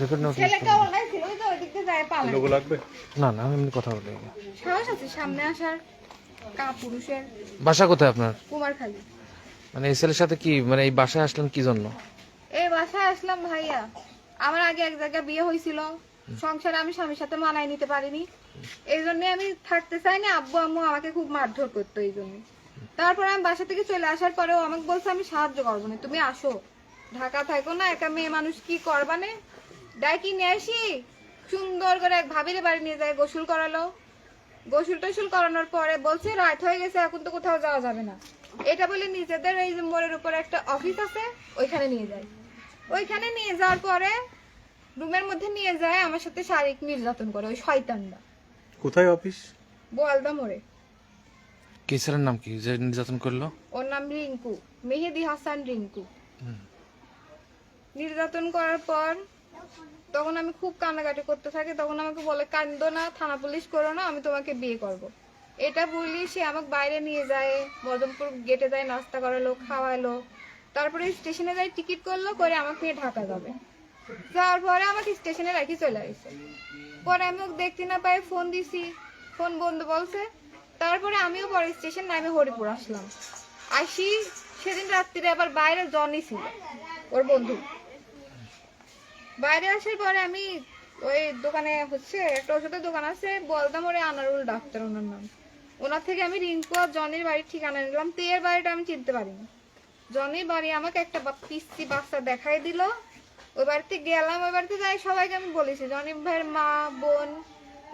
Record note ছেলেকে online ছিল ওই তো ওই দিক যায় পালায়। লোগো লাগবে? না না আমি এমনি কথা বলি। সাহস আছে সামনে আসার। কা পুরুষের। বাসা কোথায় আপনার? কুমারখালী। মানে এই ছেলের সাথে কি মানে এই বাসায় আসলেন কি জন্য? এই বাসায় আসলাম ভাইয়া। আমার আগে এক জায়গায় বিয়ে হয়েছিল। সংসারে আমি স্বামীর সাথে মানায় নিতে পারিনি। এই জন্য আমি থাকতে চাইনি আব্বু আম্মু আমাকে খুব মারধর করতো এই জন্য। তারপর আমি বাসা থেকে চলে আসার পরেও আমাকে বলছে আমি সাহায্য করব না তুমি আসো। ঢাকা থাকো না একা মেয়ে মানুষ কি করবানে ডাকি নিয়ে আসি। সুন্দর করে এক ভাবিরে বাড়ি নিয়ে যায় গোসল করালো। গোসল টোসল করানোর পরে বলছে রাত হয়ে গেছে এখন তো কোথাও যাওয়া যাবে না। এটা বলে নিজেদের এই যে মোড়ের উপরে একটা অফিস আছে ওইখানে নিয়ে যায়। ওইখানে নিয়ে যাওয়ার পরে রুমের মধ্যে নিয়ে যায় আমার সাথে শারীরিক নির্যাতন করে ওই শয়তানটা। কোথায় অফিস? বোয়ালদা মোড়ে। কি ছেলের নাম কি যে নির্যাতন করল? ওর নাম রিঙ্কু মেহেদি হাসান রিঙ্কু। নির্যাতন করার পর তখন আমি খুব কান্নাকাটি করতে থাকি, তখন আমাকে বলে, কান্দো না, থানা পুলিশ করো না, আমি তোমাকে বিয়ে করব। এটা বললি সে আমাকে বাইরে নিয়ে যায় বদমপুর গেটে যায়, নাস্তা করালো, খাওয়ালো। তারপরে স্টেশনে যাই টিকিট করল, করে আমাকে ঢাকা যাবে। যাওয়ার পরে আমাকে স্টেশনে রাখি চলে আসছে পরে আমি ওকে দেখতে না পাই, ফোন দিছি, ফোন বন্ধ বলছে। তারপরে আমিও পরে স্টেশন নামে হরিপুর আসলাম। আসি, সেদিন রাত্রিরে আবার বাইরে জনি ছিল, ওর বন্ধু। বাইরে আসার পরে আমি ওই দোকানে হচ্ছে একটা ওষুধের দোকান আছে বলতাম ওরে আনারুল ডাক্তার ওনার নাম। ওনার থেকে আমি রিঙ্কু আর জনির বাড়ির ঠিকানা নিলাম। তেয়ের বাড়িটা আমি চিনতে পারিনি। জনির বাড়ি আমাকে একটা পিচ্চি বাচ্চা দেখাই দিল। ওই বাড়িতে গেলাম ওই বাড়িতে যাই সবাইকে আমি বলেছি জনি ভাইয়ের মা বোন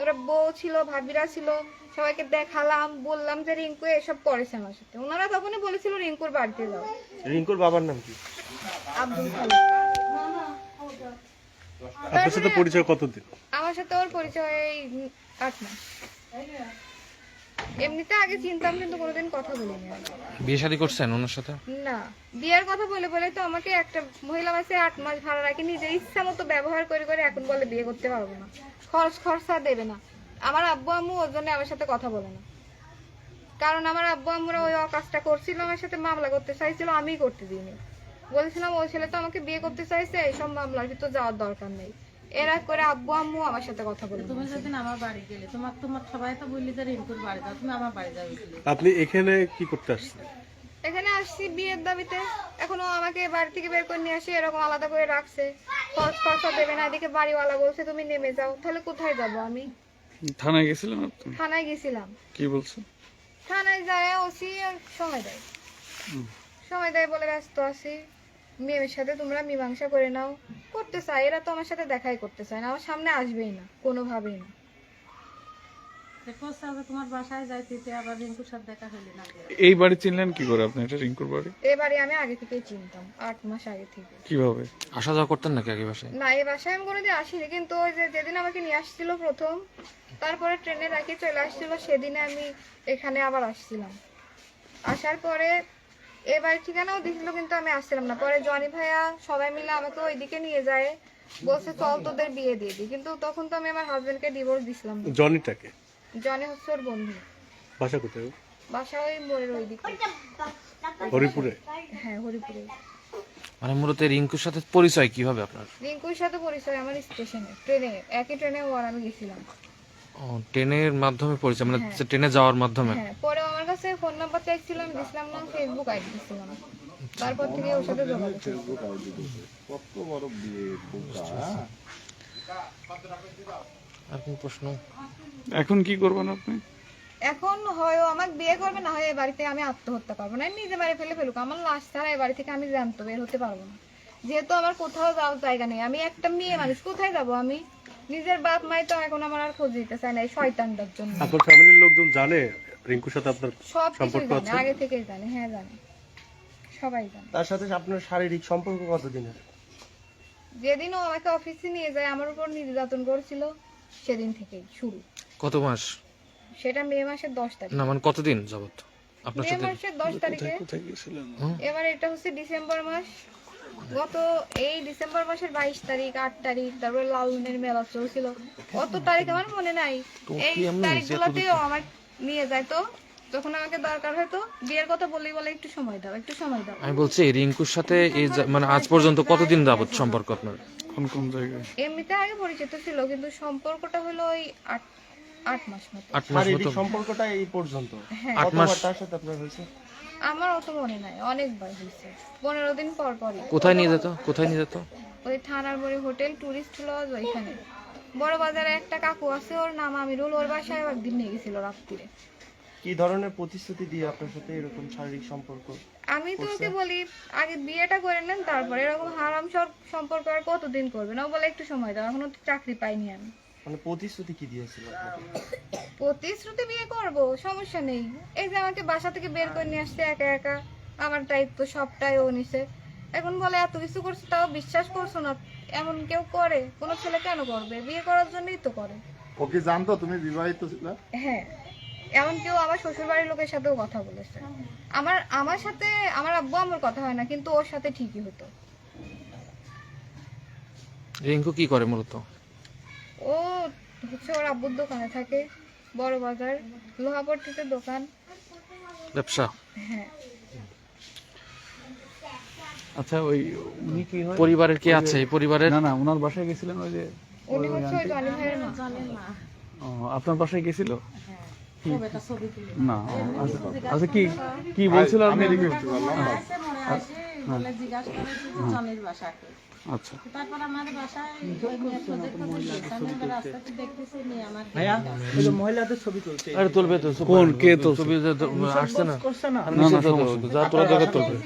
ওরা বউ ছিল ভাবিরা ছিল সবাইকে দেখালাম বললাম যে রিঙ্কু এসব করেছে আমার সাথে। ওনারা তখনই বলেছিল রিঙ্কুর বাড়িতে যাও। রিঙ্কুর বাবার নাম কি? আব্দুল খালেক আপনার সাথে পরিচয় কতদিন? আমার সাথে ওর পরিচয় এই আট মাস। এমনিতে আগে চিনতাম কিন্তু কোনোদিন কথা বলিনি। বিয়ে শাদী করছেন ওনার সাথে? না বিয়ের কথা বলে বলে তো আমাকে একটা মহিলা মাসে আট মাস ভাড়া রাখি নিজের ইচ্ছা মতো ব্যবহার করে করে এখন বলে বিয়ে করতে পারব না। খরচ খরচা দেবে না। আমার আব্বু আম্মু ওর জন্য আমার সাথে কথা বলে না। কারণ আমার আব্বু আম্মুরা ওই কাজটা করছিল আমার সাথে মামলা করতে চাইছিল আমিই করতে দিইনি। বলেছিলাম ওই ছেলে তো আমাকে বিয়ে করতে চাইছে এইসব মামলার ভিতর যাওয়ার দরকার নেই। এরা করে আব্বু আম্মু আমার সাথে কথা বলে। তুমি যেদিন আমার বাড়ি গেলে তোমার তোমার সবাই তো বললি যে রিঙ্কুর বাড়ি যাও তুমি আমার বাড়ি যাও আপনি এখানে কি করতে আসছেন? এখানে আসছি বিয়ের দাবিতে। এখনও আমাকে বাড়ি থেকে বের করে নিয়ে আসি এরকম আলাদা করে রাখছে। খরচ খরচা দেবে না এদিকে বাড়িওয়ালা বলছে তুমি নেমে যাও তাহলে কোথায় যাব আমি? থানায় আপনি? থানায় গেছিলাম। কি বলছো থানায় যায় ওসি সময় দেয়। সময় দেয় বলে ব্যস্ত আছি। মেয়ের সাথে তোমরা মীমাংসা করে নাও করতে চাই এরা তো আমার সাথে দেখাই করতে চায় না আমার সামনে আসবেই না কোনোভাবেই না। দেখো আবার তোমার বাসায় যাইতে আবার রিঙ্কুর সাথে দেখা হইলে না। এই বাড়ি চিনলেন কি করে আপনি? এটা রিঙ্কুর বাড়ি? এবারে আমি আগে থেকেই চিনতাম আট মাস আগে থেকে। কীভাবে? আসা যাওয়া করতেন নাকি আগে বাসায়? না এই বাসায় আমি কোনোদিন আসিনি কিন্তু ওই যে যেদিন আমাকে নিয়ে আসছিল প্রথম তারপরে ট্রেনে রাখি চলে আসছিল সেদিনে আমি এখানে আবার আসছিলাম। আসার পরে এবার ঠিকানাও দিছিল কিন্তু আমি আসছিলাম না। পরে জনি ভাইয়া সবাই মিলে আমাকে ওইদিকে নিয়ে যায়। বলছে চল তোদের বিয়ে দিয়ে দিই। কিন্তু তখন তো আমি আমার হাজবেন্ডকে ডিভোর্স দিছিলাম। জনিটাকে? জনি হচ্ছে ওর বন্ধু। বাসা কোথায় বাসা ওই মোড়ের ওইদিকে। হরিপুরে? হ্যাঁ হরিপুরে। মানে মূলত রিঙ্কুর সাথে পরিচয় কীভাবে আপনার? রিঙ্কুর সাথে পরিচয় আমার স্টেশনে ট্রেনে একই ট্রেনে ওর আমি গেছিলাম। ও ট্রেনের মাধ্যমে পরিচয় মানে ট্রেনে যাওয়ার মাধ্যমে? হ্যাঁ পরে কাছে ফোন নাম্বার চাইছিলাম দিছিলাম না ফেসবুক আইডি দিছিলাম। তারপর থেকে ওর সাথে যোগাযোগ ফেসবুক আইডি কত বড় আর কোন প্রশ্ন? এখন কি করবেন আপনি? এখন হয় ও আমাকে বিয়ে করবে না হয় এই বাড়িতে আমি আত্মহত্যা করব। না নিজে বাড়ি ফেলে ফেলুক আমার লাশ ছাড়া এই বাড়ি থেকে আমি জানতো বের হতে পারব না। যেহেতু আমার কোথাও যাওয়ার জায়গা নেই আমি একটা মেয়ে মানুষ কোথায় যাব আমি? নিজের বাপ মাই তো এখন আমার আর খোঁজ দিতে চায় না এই শয়তানটার জন্য। আপনার ফ্যামিলির লোকজন জানে রিঙ্কুর সাথে আপনার সব সম্পর্ক আছে? আগে থেকেই জানে হ্যাঁ জানে। সবাই জানে। তার সাথে আপনার শারীরিক সম্পর্ক কতদিনের? যেদিন ও আমাকে অফিসে নিয়ে যায় আমার উপর নির্যাতন করেছিল সেদিন থেকেই শুরু। কত মাস? সেটা মে মাসের দশ তারিখ। না মানে কতদিন যাবত আপনার মে মাসের দশ তারিখে। এবার এটা হচ্ছে ডিসেম্বর মাস। গত এই ডিসেম্বর মাসের বাইশ তারিখ আট তারিখ তারপরে লালনের মেলা চলছিল। কত তারিখ আমার মনে নাই। এই তারিখগুলোতে ও আমার নিয়ে যায় তো। যখন আমাকে দরকার হয়তো বিয়ের কথা বলেই বলে একটু সময় দাও একটু সময় দাও। আমি বলছি রিঙ্কুর সাথে এই মানে আজ পর্যন্ত কতদিন যাবত সম্পর্ক আপনার? কোন কোন জায়গায়? এমনিতে আগে পরিচিত ছিল কিন্তু সম্পর্কটা হলো ওই আট আট মাস মতো। আট মাস মতো। সম্পর্কটা এই পর্যন্ত। হ্যাঁ। আট মাস তার সাথে আপনার হয়েছে? আমার অত মনে নাই অনেকবার হয়েছে। পনেরো দিন পর পরই। কোথায় নিয়ে যেত? কোথায় নিয়ে যেত? ওই থানার বাড়ি হোটেল টুরিস্ট লজ ওইখানে। বড় বাজারে একটা কাকু আছে ওর নাম আমিরুল ওর বাসায় একদিন নিয়ে গেছিল রাত্রিরে কি ধরনের প্রতিশ্রুতি দিয়ে আপনার সাথে এরকম শারীরিক সম্পর্ক আমি তো ওকে বলি আগে বিয়েটা করে নেন তারপরে এরকম হারাম সব সম্পর্ক আর কতদিন করবে না ও বলে একটু সময় দাও এখনও তো চাকরি পাইনি আমি। মানে প্রতিশ্রুতি কি দিয়েছিল প্রতিশ্রুতি বিয়ে করব সমস্যা নেই। এই যে আমাকে বাসা থেকে বের করে নিয়ে আসছে একা একা আমার দায়িত্ব সবটাই ও নিছে। এখন বলে এত কিছু করছে তাও বিশ্বাস করছ না। এমন কেউ করে? কোনো ছেলে কেন করবে? বিয়ে করার জন্যই তো করে। ও কি জানতো তুমি বিবাহিত ছিলে? হ্যাঁ। এমন কেউ আমার শ্বশুর বাড়ির লোকের সাথেও কথা বলেছে। আমার আমার সাথে আমার আব্বু আমার কথা হয় না কিন্তু ওর সাথে ঠিকই হতো। রিঙ্কু কি করে মূলত? ও হচ্ছে ওর আব্বুর দোকানে থাকে বড় বাজার লোহাপট্টিতে দোকান। ব্যবসা? হ্যাঁ। আচ্ছা ওই উনি কি হয়? পরিবারের কি আছে? এই পরিবারের? না না ওনার বাসায় গেছিলেন ওই যে উনি হচ্ছে ওই জনি ভাইয়ের মা। ও, আপনার বাসায় গেছিল? তুলি না আচ্ছা আচ্ছা কি কি বলছিল আপনি মনে আসে বলে জিজ্ঞাসা করেছি যে জনের বাসাকে আচ্ছা। তারপর বাসায় ওই মহিলাদের ছবি তুলছে আরে তুলবে তো কোন কে তো ছবি তো আসছে না? করছে না। আর যা তোরা দেখে তুলবে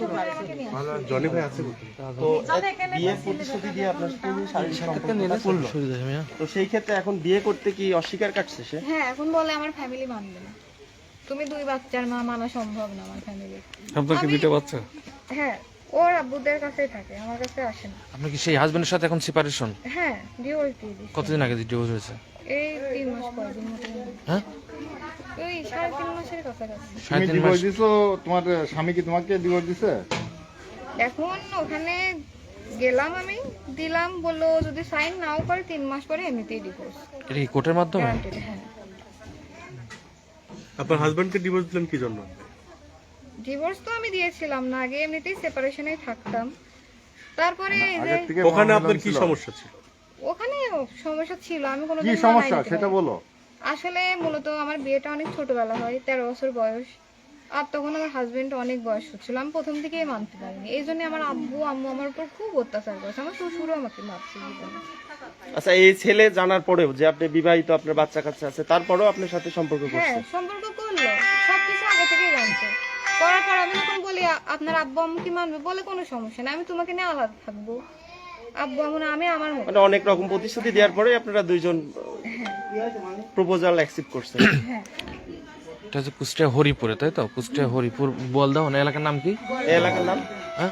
তোমার বাড়িতে সম্পর্ক। জনি ভাই আছে তো বিয়ের প্রতিশ্রুতি দিয়ে আপনার যে শারীরিক সম্পর্কটা করল। তো সেই ক্ষেত্রে এখন বিয়ে করতে কি অস্বীকার কাটছে সে? হ্যাঁ এখন বলে আমার ফ্যামিলি মানবে না। তুমি দুই বাচ্চার মা মানা সম্ভব না আমার ফ্যামিলি আপনার কি দুইটা বাচ্চা? হ্যাঁ ওর আব্বুদের কাছেই থাকে আমার কাছে আসে না। আপনি কি সেই হাজবেন্ডের সাথে এখন সেপারেশন হ্যাঁ ডিভোর্স দিয়ে কতদিন আগে ডিভোর্স হয়েছে? এই তিন মাস পরে হ্যাঁ? ওই সাড়ে তিন মাসের কাছাকাছি। তুমি ডিভোর্স দিছো তোমার স্বামী কি তোমাকে ডিভোর্স দিছে? এখন ওখানে গেলাম আমি দিলাম বলল যদি সাইন নাও করে তিন মাস পরে এমনিতেই ডিভোর্স এটা কি কোর্টের মাধ্যমে? হ্যাঁ। আপনার হাজবেন্ডকে ডিভোর্স দিলেন কি জন্য? ডিভোর্স তো আমি দিয়েছিলাম না আগে এমনিতেই সেপারেশনেই থাকতাম। তারপরে এই যে আগের থেকে ওখানে আপনার কি সমস্যা ছিল? ওখানে সমস্যা ছিল আমি কোনো কি সমস্যা? সেটা বলো। আসলে মূলত আমার বিয়েটা অনেক ছোটবেলা হয় তেরো বছর বয়স। আর তখন আমার হাজবেন্ড অনেক বয়স হচ্ছিল আমি প্রথম থেকেই মানতে পারিনি। এই জন্য আমার আব্বু আম্মু আমার উপর খুব অত্যাচার করেছে আমার শ্বশুরও আমাকে মারছে আচ্ছা এই ছেলে জানার পরেও যে আপনি বিবাহিত আপনার বাচ্চা কাচ্চা আছে তারপরেও আপনার সাথে সম্পর্ক করছে? হ্যাঁ সম্পর্ক করল সবকিছু আগে থেকেই জানতো। করার পর আমি যখন বলি আপনার আব্বু আম্মু কি মানবে? বলে কোনো সমস্যা নেই আমি তোমাকে নিয়ে আলাদা থাকব। আব্বু আম্মু না আমি আমার মতো। মানে অনেক রকম প্রতিশ্রুতি দেওয়ার পরে আপনারা দুইজন প্রপোজাল অ্যাকসেপ্ট করছেন। হ্যাঁ। এটা হচ্ছে কুষ্টিয়া হরিপুরে তাই তো? কুষ্টিয়া হরিপুর বলদাও না এলাকার নাম কি? এই এলাকার নাম? হ্যাঁ?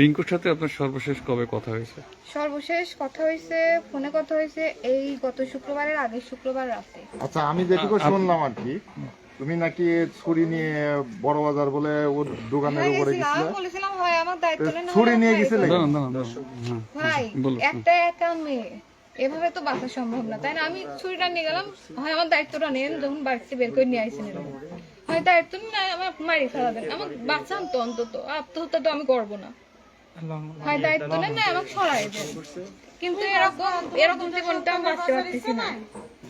রিঙ্কুর সাথে আপনার সর্বশেষ কবে কথা হয়েছে? সর্বশেষ কথা হয়েছে ফোনে কথা হয়েছে এই গত শুক্রবারের আগের শুক্রবার রাতে। আচ্ছা আমি যেটুকু শুনলাম আর কি তুমি নাকি ছুরি নিয়ে বড় বাজার বলে ওর দোকানের হ্যাঁ, উপরে। গেছিলে? বলেছিলাম হয় আমার দায়িত্ব নেন ছুরি নিয়ে গেছিলে? হ্যাঁ ভাই একটা একা মেয়ে। এভাবে তো বাঁচা সম্ভব না তাই না? আমি ছুরিটা নিয়ে গেলাম হয় আমার দায়িত্বটা নেন যখন বাড়িতে বের করে নিয়ে এরকম। হয় দায়িত্ব নিয়ে আমার মারি ফেলাবেন। আমার বাঁচান তো অন্তত আত্মহত্যা তো আমি করব না। হয় দায়িত্ব নেন না আমাকে সরাই দেন। কিন্তু এরকম এরকম জীবনটা আমি বাঁচতে পারতেছি না।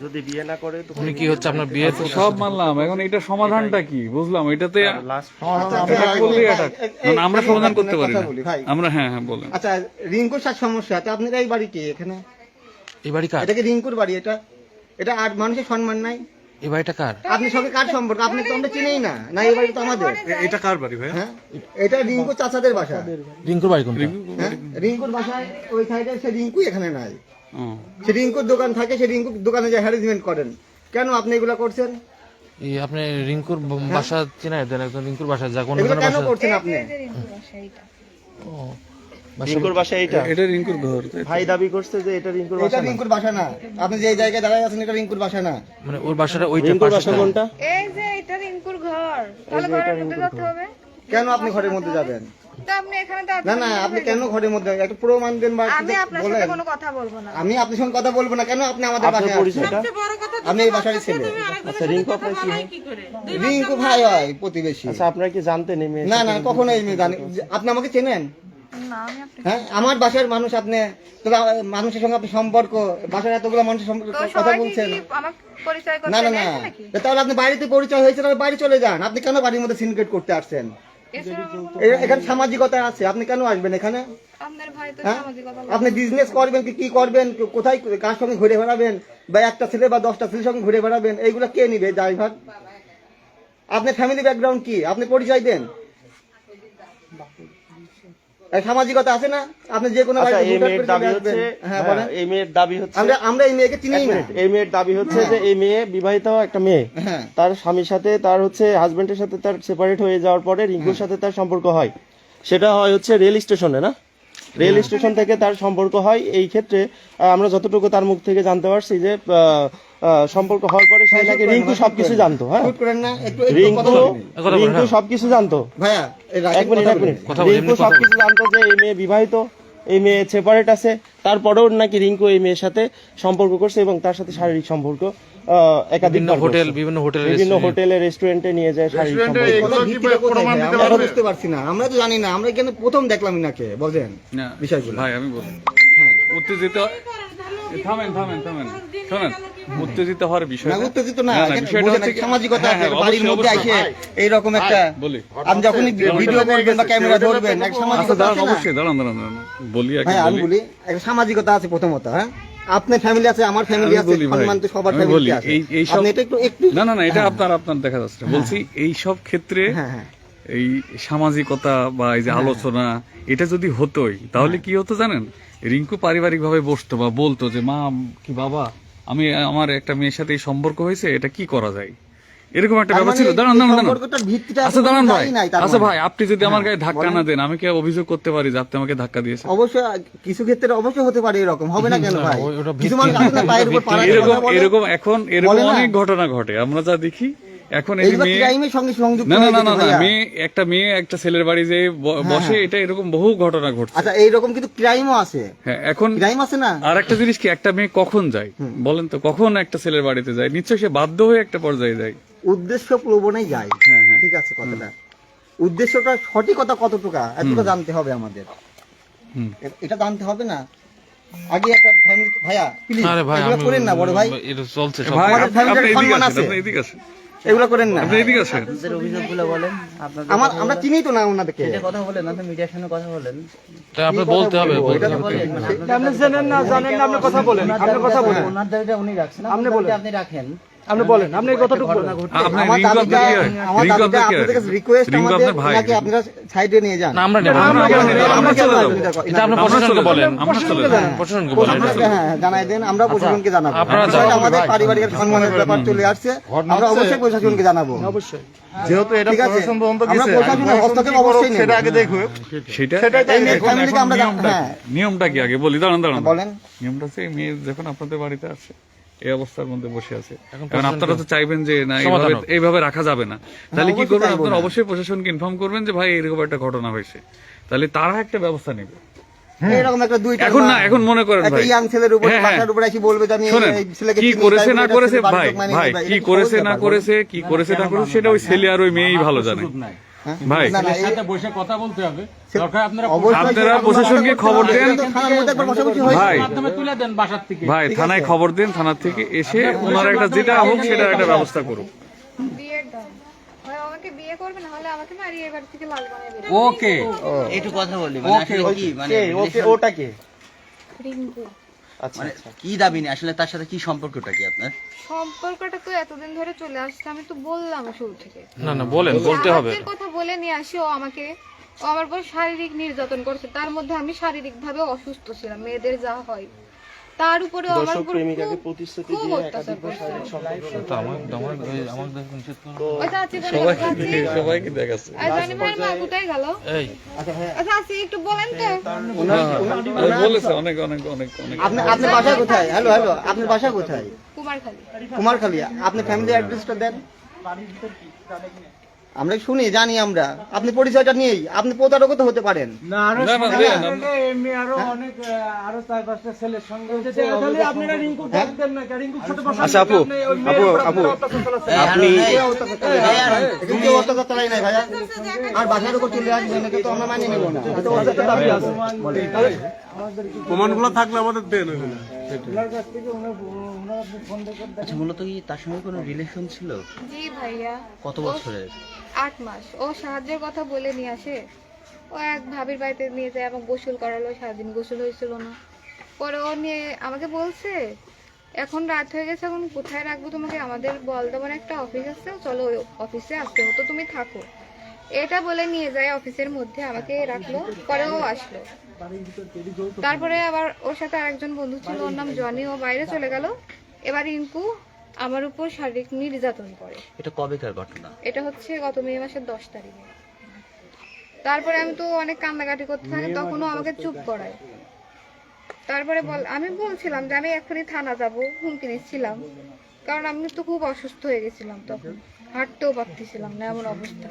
যদি বিয়ে না করে তো কি হচ্ছে আপনার বিয়ে সব মানলাম এখন এটা সমাধানটা কি? বুঝলাম এটাতে আমরা সমাধান করতে পারি না। আমরা হ্যাঁ হ্যাঁ বলেন। আচ্ছা রিঙ্কুর সাথে সমস্যা তো আপনার এই বাড়ি কি এখানে? এই বাড়ি কার? এটা কি রিঙ্কুর বাড়ি এটা এটা আর মানুষের সম্মান নাই। এই বাড়িটা কার? আপনি সঙ্গে কার সম্পর্ক? আপনি তো আমরা চিনেই না। না এই বাড়ি তো আমাদের। এটা কার বাড়ি ভাই হ্যাঁ? এটা রিঙ্কুর চাচাদের বাসা। রিঙ্কুর বাড়ি কোনটা? হ্যাঁ? রিঙ্কুর বাসায় ওই সাইডে সে রিঙ্কু এখানে নাই। সে রিঙ্কুর দোকান থাকে সে রিঙ্কুর দোকানে যে হ্যারাসমেন্ট করেন। কেন আপনি এগুলা করছেন? এই আপনি রিঙ্কুর বাসা চিনাই দেন একজন রিঙ্কুর বাসা যা কোন কেন করছেন আপনি। ও। রিঙ্কুর বাসা এইটা? এটা রিঙ্কুর ঘর ভাই দাবি করছে যে এটা রিঙ্কুর বাসা না। রিঙ্কুর বাসা না। আপনি যে জায়গায় দাঁড়ায় আছেন এটা রিঙ্কুর বাসা না। মানে ওর বাসাটা ওইটা রিঙ্কুর বাসা কোনটা? এই যে এটা রিঙ্কুর ঘর। তাহলে ঘরের মধ্যে যেতে হবে। কেন আপনি ঘরের মধ্যে যাবেন? আপনি না না আপনি কেন ঘরের মধ্যে একটা প্রমাণ দেন বা আমি আপনার সাথে কোনো কথা বলব না। আমি আপনার সঙ্গে কথা বলব না। কেন আপনি আমাদের বাসায় আসছেন? আমি এই বাসারই ছেলে। আচ্ছা রিঙ্কু আপনার কি রিঙ্কু ভাই হয় প্রতিবেশী। আচ্ছা আপনার কি জানতেন এই মেয়ে না না কখনো এই মেয়ে জানি আপনি আমাকে চেনেন? হ্যাঁ আমার বাসার মানুষ আপনি তো মানুষের সঙ্গে আপনি সম্পর্ক বাসার এতগুলো মানুষের তো কথা বলছেন। না না না। তাহলে আপনি বাড়িতে পরিচয় হয়েছে তাহলে বাড়ি চলে যান। আপনি কেন বাড়ির মধ্যে সিনক্রেট করতে আসছেন? এখানে সামাজিকতা আছে। আপনি কেন আসবেন এখানে? হ্যাঁ? আপনি বিজনেস করবেন কি কি করবেন? কোথায় কার সঙ্গে ঘুরে বেড়াবেন? বা একটা ছেলে বা দশটা ছেলের সঙ্গে ঘুরে বেড়াবেন? এইগুলো কে নিবে ড্রাইভার আপনার ফ্যামিলি ব্যাকগ্রাউন্ড কি? আপনি পরিচয় দেন। সামাজিকতা আছে না? আপনি যে কোনো আচ্ছা বাড়িতে এই হুটহাট মেয়ের দাবি হচ্ছে আসবেন। হ্যাঁ হ্যাঁ, এই মেয়ের দাবি হচ্ছে আমরা আমরা এই মেয়েকে চিনি না। এই মেয়ের দাবি হচ্ছে যে এই মেয়ে বিবাহিত একটা মেয়ে। হ্যাঁ। তার স্বামীর সাথে তার হচ্ছে হাজবেন্ডের সাথে তার সেপারেট হয়ে যাওয়ার পরে রিঙ্কুর সাথে তার সম্পর্ক হয়। সেটা হয় হচ্ছে রেল স্টেশনে না? রেল স্টেশন থেকে তার সম্পর্ক হয়। এই ক্ষেত্রে আমরা যতটুকু তার মুখ থেকে জানতে পারছি যে সম্পর্ক হওয়ার পরে সে নাকি রিঙ্কু সবকিছু জানতো হ্যাঁ? শুট করেন না একটু একটু রিঙ্কু বলুন। বলুন, রিঙ্কু হ্যাঁ। সবকিছু জানতো। ভাইয়া এক মিনিট এক মিনিট। রিঙ্কু সবকিছু জানতো যে এই মেয়ে বিবাহিত এই মেয়ে সেপারেট আছে তারপরেও নাকি রিঙ্কু এই মেয়ের সাথে সম্পর্ক করছে এবং তার সাথে শারীরিক সম্পর্ক আহ, একাধিক হোটেল বিভিন্ন হোটেল বিভিন্ন হোটেলে রেস্টুরেন্টে নিয়ে যায় শারীরিক সম্পর্ক। কথা ভিত্তিটা কোথায় ভাই? আমরা তো বুঝতে পারছি না আমরা তো জানি না। আমরা এখানে প্রথম দেখলাম ইনাকে বলেন বিষয়গুলো। ভাই আমি বলি উত্তেজিত থামেন থামেন থামেন শোনেন উত্তেজিত হওয়ার বিষয় না উত্তেজিত না বিষয়টা হচ্ছে সামাজিকতা হ্যাঁ, আছে হ্যাঁ, বাড়ির মধ্যে অবশ্যই। এসে এইরকম একটা বলি। আপনি যখনই ভিডিও করবেন বা ক্যামেরা ধরবেন একটা আচ্ছা সামাজিকতা দাঁড়ান আছে অবশ্যই দাঁড়ান দাঁড়ান বলি হ্যাঁ আমি বলি। একটা সামাজিকতা আছে প্রথমত হ্যাঁ? আপনার ফ্যামিলি আছে আমার ফ্যামিলি আছে সম্মান তো সবার ফ্যামিলি আছে। এই- এই সব- আপনি এটা একটু একটু না না না এটা আপনার আপনার দেখা যাচ্ছে। বলছি এই সব ক্ষেত্রে হ্যাঁ হ্যাঁ। এই সামাজিকতা বা এই যে আলোচনা এটা যদি হতোই তাহলে কি হতো জানেন? রিঙ্কু পারিবারিক ভাবে বসতো বা বলতো যে মা কি বাবা আমি আমার একটা মেয়ের সাথে এই সম্পর্ক হয়েছে এটা কি করা যায়? এরকম একটা ব্যাপার মানে ছিল। দাঁড়ান দাঁড়ান আচ্ছা দাঁড়ান ভাই। আচ্ছা মানে। ভাই আপনি যদি আমার গায়ে ধাক্কা না দেন আমি কি অভিযোগ করতে পারি যে আপনি আমাকে ধাক্কা দিয়েছেন? অবশ্যই কিছু ক্ষেত্রে অবশ্যই হতে পারে এরকম। হবে না কেন ভাই? কিছু মানুষ পায়ের উপর এরকম এরকম এখন এরকম অনেক ঘটনা ঘটে। আমরা যা দেখি এখন এই মেয়ে সঙ্গে সংযুক্ত না না না না না মেয়ে একটা মেয়ে একটা ছেলের বাড়ি যে বসে এটা এরকম বহু ঘটনা ঘটছে। আচ্ছা এইরকম কিন্তু ক্রাইমও আছে। হ্যাঁ এখন ক্রাইম আছে না? আর একটা জিনিস কি একটা মেয়ে কখন যায়? বলেন তো কখন একটা ছেলের বাড়িতে যায়? নিশ্চয়ই সে বাধ্য হয়ে একটা পর্যায়ে যায়। উদ্দেশ্য প্রবণেই যায়। হ্যাঁ হ্যাঁ। ঠিক আছে কথাটা। উদ্দেশ্যটা সঠিকতা কতটুকু? এতটুকু জানতে হবে আমাদের। এটা জানতে হবে না? আগে একটা ফ্যামিলি ভাইয়া প্লিজ আরে ভাই এগুলো করেন না বড় ভাই। এটা চলছে সব। এদিকে সম্মান আসেন আছে। এগুলো করেন না। আপনি এদিকে বলেন আমার আমরা চিনি তো না ওনাদেরকে। কথা বলেন আপনি মিডিয়ার সামনে কথা বলেন। তাই আপনি বলতে হবে বলেন? আপনি জানেন না জানেন না আপনি কথা বলেন আপনি কথা বলেন। ওনার দায়িত্ব উনি রাখছেন আপনি বলেন। আপনি রাখেন। আপনি বলেন আপনি ঘটনা ঘটে আমার দাবিটা হয়? আমার দাবিটা আপনাদের কাছে রিকোয়েস্ট আমাদের নাকি আপনারা সাইডে নিয়ে যান? না আমরা নেব আমরা আমরা আমরা আমরা চলে যাব। এটা আপনি প্রশাসনকে বলেন আমরা চলে যাব। প্রশাসনকে বলেন। হ্যাঁ জানাই দেন আমরা প্রশাসনকে জানাব। আপনারা আমাদের পারিবারিক সম্মানের ব্যাপার চলে আসছে আমরা অবশ্যই প্রশাসনকে জানাব। অবশ্যই। যেহেতু এটা প্রশাসন তদন্ত আমরা গেছে প্রশাসনের হস্তক্ষেপ অবশ্যই নেব সেটা আগে দেখুক সেটা এই আমরা জান- নিয়মটা হ্যাঁ কি? আগে? বলি দাঁড়ান দাঁড়ান। বলেন। নিয়মটা এই মেয়ে যখন আপনাদের বাড়িতে আছে এই অবস্থার মধ্যে বসে আছে। এখন আপনারা তো চাইবেন যে না এইভাবে এইভাবে রাখা যাবে না। তাহলে কি করবেন? আপনারা অবশ্যই প্রশাসনকে ইনফর্ম করবেন যে ভাই এরকম একটা ঘটনা হয়েছে। তাহলে তারা একটা ব্যবস্থা নেবে। এরকম একটা দুইটা এখন না এখন মনে করেন একটা ভাই। ইয়াং ছেলের উপর। বাসার উপর বলবে যে আমি ছেলেকে কি করেছে না করেছে ভাই ভাই কি করেছে না করেছে কি করেছে না করেছে সেটা ওই ছেলে আর ওই মেয়েই ভালো জানে? ভাই না, না, এই- বসে কথা বলতে হবে। আপনারা প্রশাসনকে খবর দেন। ভাই তুলে দেন বাসার থেকে। ভাই থানায় খবর দেন থানার থেকে এসে ওনারা একটা যেটা হোক সেটা একটা ব্যবস্থা করুক। বিয়ের দাম হয় আমাকে বিয়ে করবে না হলে আমাকে মারিয়ে এবার থেকে লাল বানিয়ে দেবে ওকে। একটু কথা বলি মানে ওটা কে? মানে কি দাবি নেই আসলে তার সাথে কি সম্পর্কটা কি আপনার? সম্পর্কটা তো এতদিন ধরে চলে আসছে আমি তো বললাম শুরু থেকে। না না বলেন বলতে হবে। কথা বলে নিয়ে আসি ও আমাকে ও আমার পর শারীরিক নির্যাতন করছে তার মধ্যে আমি শারীরিক ভাবে অসুস্থ ছিলাম মেয়েদের যা হয়। তার উপরে আমার উপর প্রেমিকাকে প্রতিশ্রুতি দিয়ে সম্পর্ক আমার আমার আমার সবাই সবাইকে দেখাচ্ছে? জানি ভাইয়ের মা কোথায় গেল? এই। আচ্ছা আচ্ছা একটু বলেন তো। বলেছে অনেক অনেক অনেক অনেক আপনি আপনার বাসা কোথায়? হ্যালো হ্যালো আপনার বাসা কোথায়? কুমারখালী। কুমারখালী আপনি ফ্যামিলি অ্যাড্রেসটা দেন। আমরা শুনি জানি আমরা। আপনি পরিচয়টা নিয়েই আপনি প্রতারকও তো হতে পারেন। না আরও না, না, দেন, এমনি আরও অনেক আরও চার পাঁচটা ছেলের সঙ্গে তাহলে আপনারা রিঙ্কু দেন না রিঙ্কু ছোট বসা আচ্ছা আপু আপু আপু। আপনি কিন্তু অত্যাচার চালাই নাই ভাইয়া। আর বাসার উপর চলে আসবেন এটা তো আমরা মানিয়ে নেব না। এটা তো আচ্ছা মূলত কি তার সঙ্গে কোনো রিলেশন ছিল? জি ভাইয়া। কত বছরের? আট মাস। ও সাহায্যের কথা বলে নিয়ে আসে। ও এক ভাবির বাড়িতে নিয়ে যায় এবং গোসল করালো সারাদিন গোসল হয়েছিল না। পরে ও নিয়ে আমাকে বলছে এখন রাত হয়ে গেছে এখন কোথায় রাখব তোমাকে? আমাদের বলদাবার একটা অফিস আছে চলো ওই অফিসে আসতে হতো তুমি থাকো। এটা বলে নিয়ে যায় অফিসের মধ্যে আমাকে রাখল পরে ও আসলো। তারপরে আবার ওর সাথে আরেকজন বন্ধু ছিল ওর নাম জনি ও বাইরে চলে গেল। এবার ইনকু আমার উপর শারীরিক নির্যাতন করে। এটা কবেকার ঘটনা? এটা হচ্ছে গত মে মাসের দশ তারিখে। তারপরে আমি তো অনেক কান্নাকাটি করতে থাকি তখনও আমাকে চুপ করায়। তারপরে বল আমি বলছিলাম যে আমি এখনই থানা যাব হুমকি নিচ্ছিলাম। কারণ আমি তো খুব অসুস্থ হয়ে গেছিলাম তখন। হাঁটতেও পারতেছিলাম না এমন অবস্থা।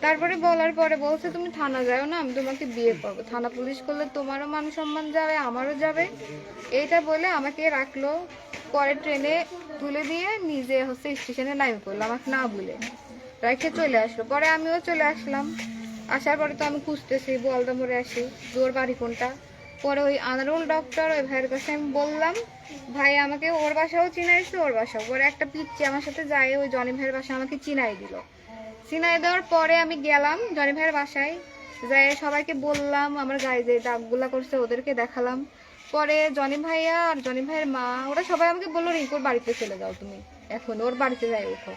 তারপরে বলার পরে বলছে, তুমি থানা যাও না, আমি তোমাকে বিয়ে করব। থানা পুলিশ করলে তোমারও মান সম্মান যাবে, আমারও যাবে। এইটা বলে আমাকে রাখল, পরে ট্রেনে তুলে দিয়ে নিজে হচ্ছে স্টেশনে নামি পড়ল, আমাকে না বলে। রেখে চলে আসলো। পরে আমিও চলে আসলাম। আসার পরে তো আমি খুঁজতেছি বলদা মোড়ে আসি জোর বাড়ি কোনটা? পরে ওই আনারুল ডক্টর ওই ভাইয়ের কাছে আমি বললাম ভাই, আমাকে ওর বাসাও চিনাইছে, ওর বাসাও। ওর একটা পিচ্ছি আমার সাথে যায়, ওই জনি ভাইয়ের বাসা আমাকে চিনাই দিল। চিনাই দেওয়ার পরে আমি গেলাম জনি ভাইয়ের বাসায় যাই সবাইকে বললাম, আমার গায়ে যে দাগগুলা করছে ওদেরকে দেখালাম। পরে জনি ভাইয়া আর জনি ভাইয়ের মা, ওরা সবাই আমাকে বলল, রিঙ্কুর বাড়িতে চলে যাও তুমি। এখন ওর বাড়িতে যাই উঠো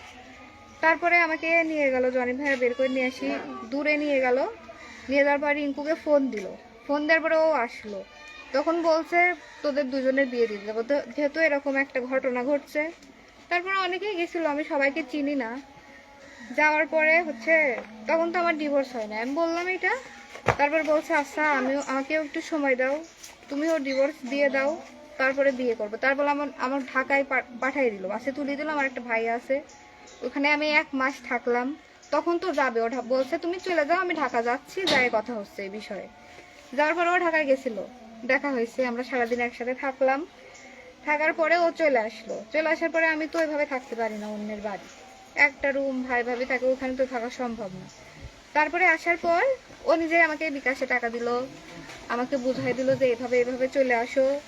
তারপরে আমাকে নিয়ে গেল, জনি ভাইয়া বের করে নিয়ে আসি। দূরে নিয়ে গেল। নিয়ে যাওয়ার পর রিঙ্কুকে ফোন দিল। ফোন দেওয়ার পরে ও আসলো। তখন বলছে, তোদের দুজনের বিয়ে দিয়ে দেবো যেহেতু এরকম একটা ঘটনা ঘটছে, তারপরে অনেকেই গেছিল, আমি সবাইকে চিনি না। যাওয়ার পরে হচ্ছে, তখন তো আমার ডিভোর্স হয় না আমি বললাম এটা তারপর বলছে আচ্ছা আমিও, আমাকেও একটু সময় দাও। তুমিও ডিভোর্স দিয়ে দাও, তারপরে বিয়ে করব। তারপর আমার আমার ঢাকায় পা- পাঠিয়ে দিল। বাসে তুলে দিল, আমার একটা ভাই আছে। ওখানে আমি এক মাস থাকলাম। তখন তো যাবে ওটা বলছে, তুমি চলে যাও, আমি ঢাকা যাচ্ছি, যাই কথা হচ্ছে এই বিষয়ে। যাওয়ার পরে ও ঢাকায় গেছিল। দেখা হয়েছে আমরা সারাদিন একসাথে থাকলাম। থাকার পরে ও চলে আসলো। চলে আসার পরে আমি তো ওইভাবে থাকতে পারি না অন্যের বাড়ি। একটা রুম ভাই ভাবি থাকে ওখানে তো থাকা সম্ভব না। তারপরে আসার পর ও নিজে আমাকে বিকাশে টাকা দিল আমাকে বুঝাই দিল যে এভাবে এভাবে চলে আসো।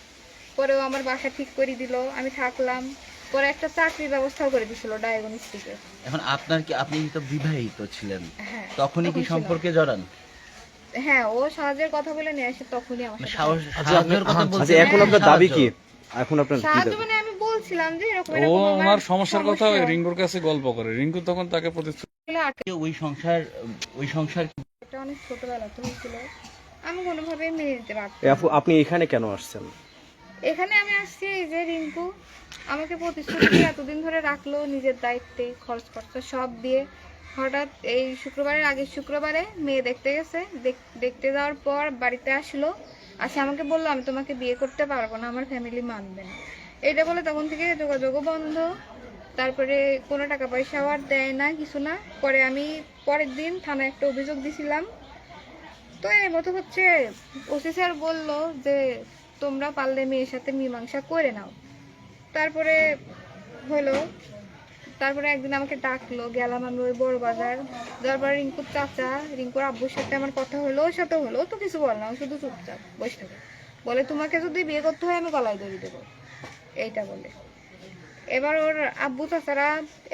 পরে ও আমার বাসা ঠিক করে দিল আমি থাকলাম। পরে একটা চাকরির ব্যবস্থাও করে দিছিল ডায়াগনস্টিকে এখন আপনার কি আপনি তো বিবাহিত ছিলেন। হ্যাঁ তখনই কি সম্পর্কে জড়ান? হ্যাঁ ও সাহায্যের কথা বলে নিয়ে আসে তখনই আমার সাহস সাহায্যের কথা আচ্ছা এখন আপনার দাবি কি? এখন আপনার সাহায্য মানে আমি বলছিলাম যে এরকম ও আমার সমস্যার কথা ওই রিঙ্কুর কাছে গল্প করে। রিঙ্কু তখন তাকে প্রতিশ্রুতি ওই সংসার ওই সংসার এটা অনেক ছোটবেলা তো হয়েছিল আমি কোনোভাবে মেনে নিতে পারতাম আপনি এখানে কেন আসছেন? এখানে আমি আসছি এই যে রিঙ্কু আমাকে প্রতিশ্রুতি দিয়ে এতদিন ধরে রাখল নিজের দায়িত্বে খরচ খরচা সব দিয়ে। হঠাৎ এই শুক্রবারের আগে শুক্রবারে মেয়ে দেখতে গেছে দেখতে যাওয়ার পর বাড়িতে আসলো, আসে আমাকে বলল, আমি তোমাকে বিয়ে করতে পারব না, আমার ফ্যামিলি মানবে না। এটা বলে তখন থেকে যোগাযোগও বন্ধ, তারপরে কোনো টাকা পয়সাও আর দেয় না, কিছু না। পরে আমি পরের দিন থানায় একটা অভিযোগ দিছিলাম। তো এর মতো হচ্ছে, ওসি স্যার বলল যে, তোমরা পারলে মেয়ের সাথে মীমাংসা করে নাও। তারপরে হলো তারপরে একদিন আমাকে ডাকলো গেলাম আমি ওই বড় বাজার। যাওয়ার পরে রিঙ্কুর চাচা রিঙ্কুর আব্বুর সাথে আমার কথা হলো ওর সাথে হলো তো কিছু বল না শুধু চুপচাপ বসে থাকে। বলে তোমাকে যদি বিয়ে করতে হয় আমি গলায় দড়ি দেবো। এইটা বলে। এবার ওর আব্বু চাচারা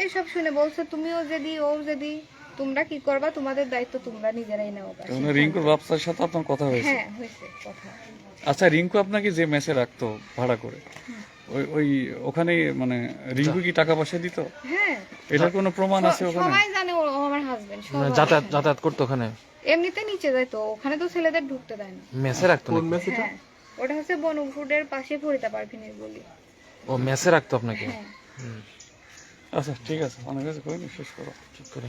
এইসব শুনে বলছে তুমিও যদি ও যদি তোমরা কি করবা? তোমাদের দায়িত্ব তোমরা নিজেরাই নাও মানে রিঙ্কুর ব্যবসার সাথে আপনার কথা হয়েছে? হ্যাঁ হয়েছে কথা। আচ্ছা রিঙ্কু আপনাকে যে মেসে রাখতো ভাড়া করে? ওই ওই ওখানে মানে রিঙ্কু কি টাকা পয়সা দিত? হ্যাঁ। এটার কোনো প্রমাণ আছে ওখানে? সবাই জানে ও আমার হাজবেন্ড মানে যাতায়াত যাতায়াত করতো ওখানে? এমনিতে নিচে যায় তো ওখানে তো ছেলেদের ঢুকতে দেয় না। মেসে রাখতো কোন? মেসেজ হ্যাঁ ওটা হচ্ছে বনফুডের পাশে ফরিদা পারভিনের বলি। ও মেসে রাখতো আপনাকে? হ্যাঁ। আচ্ছা ঠিক আছে অনেক কাছে করিনি শেষ করো। চুপ করে।